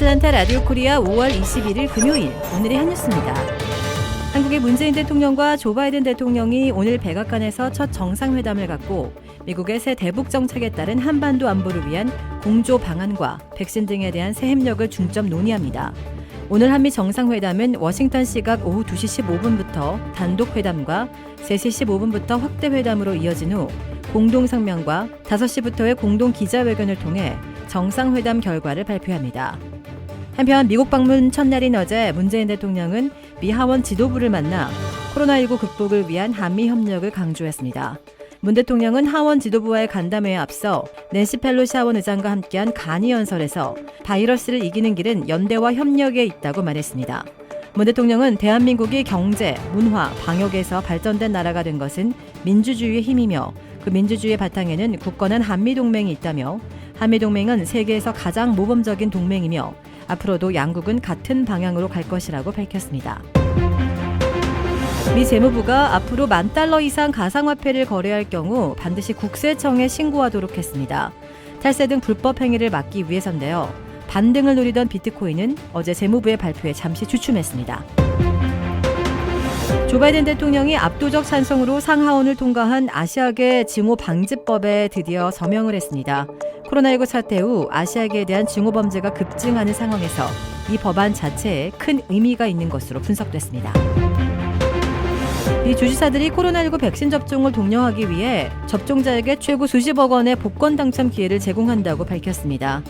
애틀란타 라디오 코리아 5월 21일 금요일 오늘의 한 뉴스입니다. 한국의 문재인 대통령과 조 바이든 대통령이 오늘 백악관에서 첫 정상회담을 갖고 미국의 새 대북 정책에 따른 한반도 안보를 위한 공조 방안과 백신 등에 대한 새 협력을 중점 논의합니다. 오늘 한미 정상회담은 워싱턴 시각 오후 2시 15분부터 단독 회담과 3시 15분부터 확대 회담으로 이어진 후 공동 성명과 5시부터의 공동 기자회견을 통해 정상회담 결과를 발표합니다. 한편 미국 방문 첫날인 어제 문재인 대통령은 미 하원 지도부를 만나 코로나19 극복을 위한 한미 협력을 강조했습니다. 문 대통령은 하원 지도부와의 간담회에 앞서 낸시 펠로시 하원 의장과 함께한 간이 연설에서 바이러스를 이기는 길은 연대와 협력에 있다고 말했습니다. 문 대통령은 대한민국이 경제, 문화, 방역에서 발전된 나라가 된 것은 민주주의의 힘이며 그 민주주의의 바탕에는 굳건한 한미동맹이 있다며 한미동맹은 세계에서 가장 모범적인 동맹이며 앞으로도 양국은 같은 방향으로 갈 것이라고 밝혔습니다. 미 재무부가 앞으로 만 달러 이상 가상화폐를 거래할 경우 반드시 국세청에 신고하도록 했습니다. 탈세 등 불법 행위를 막기 위해서인데요. 반등을 노리던 비트코인은 어제 재무부의 발표에 잠시 주춤했습니다. 조 바이든 대통령이 압도적 찬성으로 상하원을 통과한 아시아계 징후 방지법에 드디어 서명을 했습니다. 코로나19 사태 후 아시아계에 대한 징후 범죄가 급증하는 상황에서 이 법안 자체에 큰 의미가 있는 것으로 분석됐습니다. 이 주지사들이 코로나19 백신 접종을 독려하기 위해 접종자에게 최고 수십억 원의 복권 당첨 기회를 제공한다고 밝혔습니다.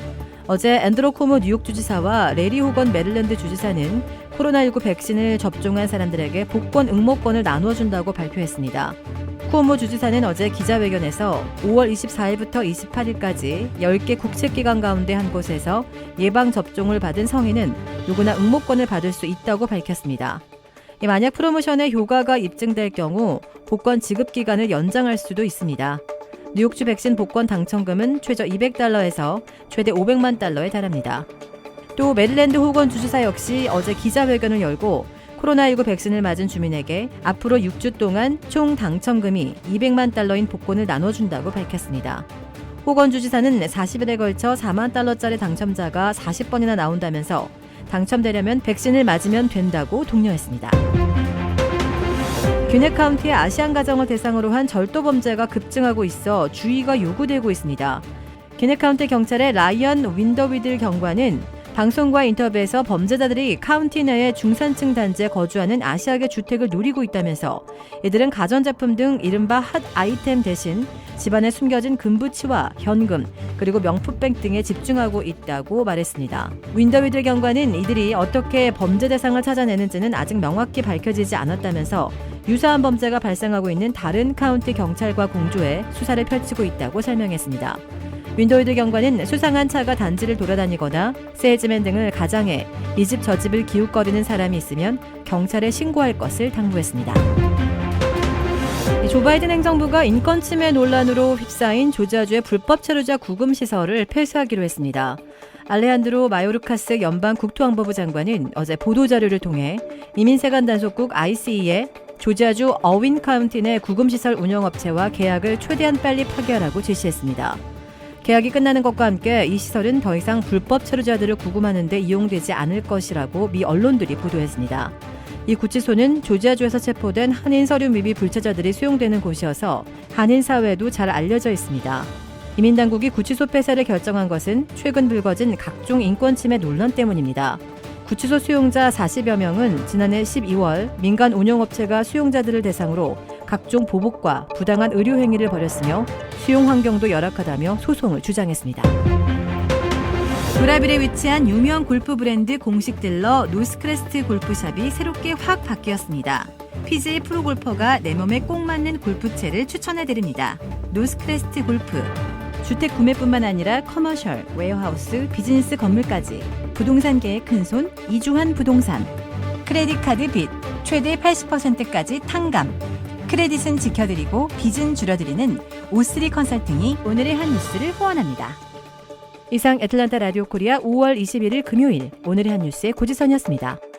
어제 앤드로 코모 뉴욕 주지사와 레리 호건 메릴랜드 주지사는 코로나19 백신을 접종한 사람들에게 복권 응모권을 나누어준다고 발표했습니다. 쿠오모 주지사는 어제 기자회견에서 5월 24일부터 28일까지 10개 국책기관 가운데 한 곳에서 예방접종을 받은 성인은 누구나 응모권을 받을 수 있다고 밝혔습니다. 만약 프로모션의 효과가 입증될 경우 복권 지급 기간을 연장할 수도 있습니다. 뉴욕주 백신 복권 당첨금은 최저 200달러에서 최대 500만 달러에 달합니다. 또 메릴랜드 호건 주지사 역시 어제 기자회견을 열고 코로나19 백신을 맞은 주민에게 앞으로 6주 동안 총 당첨금이 200만 달러인 복권을 나눠준다고 밝혔습니다. 호건 주지사는 40일에 걸쳐 4만 달러짜리 당첨자가 40번이나 나온다면서 당첨되려면 백신을 맞으면 된다고 독려했습니다. 균핵 카운티의 아시안 가정을 대상으로 한 절도 범죄가 급증하고 있어 주의가 요구되고 있습니다. 균핵 카운티 경찰의 라이언 윈더위들 경관은 방송과 인터뷰에서 범죄자들이 카운티 내의 중산층 단지에 거주하는 아시아계 주택을 누리고 있다면서 이들은 가전제품 등 이른바 핫 아이템 대신 집안에 숨겨진 금부치와 현금 그리고 명품백 등에 집중하고 있다고 말했습니다. 윈더위들 경관은 이들이 어떻게 범죄 대상을 찾아내는지는 아직 명확히 밝혀지지 않았다면서 유사한 범죄가 발생하고 있는 다른 카운티 경찰과 공조해 수사를 펼치고 있다고 설명했습니다. 윈도우드 경관은 수상한 차가 단지를 돌아다니거나 세일즈맨 등을 가장해 이 집 저 집을 기웃거리는 사람이 있으면 경찰에 신고할 것을 당부했습니다. 조 바이든 행정부가 인권 침해 논란으로 휩싸인 조지아주의 불법 체류자 구금 시설을 폐쇄하기로 했습니다. 알레한드로 마요르카스 연방 국토안보부 장관은 어제 보도자료를 통해 이민세관 단속국 ICE에 조지아주 어윈 카운티 내 구금시설 운영업체와 계약을 최대한 빨리 파기하라고 지시했습니다. 계약이 끝나는 것과 함께 이 시설은 더 이상 불법 체류자들을 구금하는 데 이용되지 않을 것이라고 미 언론들이 보도했습니다. 이 구치소는 조지아주에서 체포된 한인 서류 미비 불체자들이 수용되는 곳이어서 한인 사회에도 잘 알려져 있습니다. 이민 당국이 구치소 폐쇄를 결정한 것은 최근 불거진 각종 인권 침해 논란 때문입니다. 구치소 수용자 40여 명은 지난해 12월 민간 운영업체가 수용자들을 대상으로 각종 보복과 부당한 의료 행위를 벌였으며 수용 환경도 열악하다며 소송을 주장했습니다. 브라빌에 위치한 유명 골프 브랜드 공식 딜러 노스크레스트 골프샵이 새롭게 확 바뀌었습니다. PGA 프로골퍼가 내 몸에 꼭 맞는 골프채를 추천해 드립니다. 노스크레스트 골프. 주택 구매뿐만 아니라 커머셜, 웨어하우스, 비즈니스 건물까지 부동산계의 큰손 이주한 부동산. 크레딧 카드 빚 최대 80%까지 탕감. 크레딧은 지켜드리고 빚은 줄여드리는 오스리 컨설팅이 오늘의 한 뉴스를 후원합니다. 이상 애틀란타 라디오 코리아 5월 21일 금요일 오늘의 한 뉴스의 고지선이었습니다.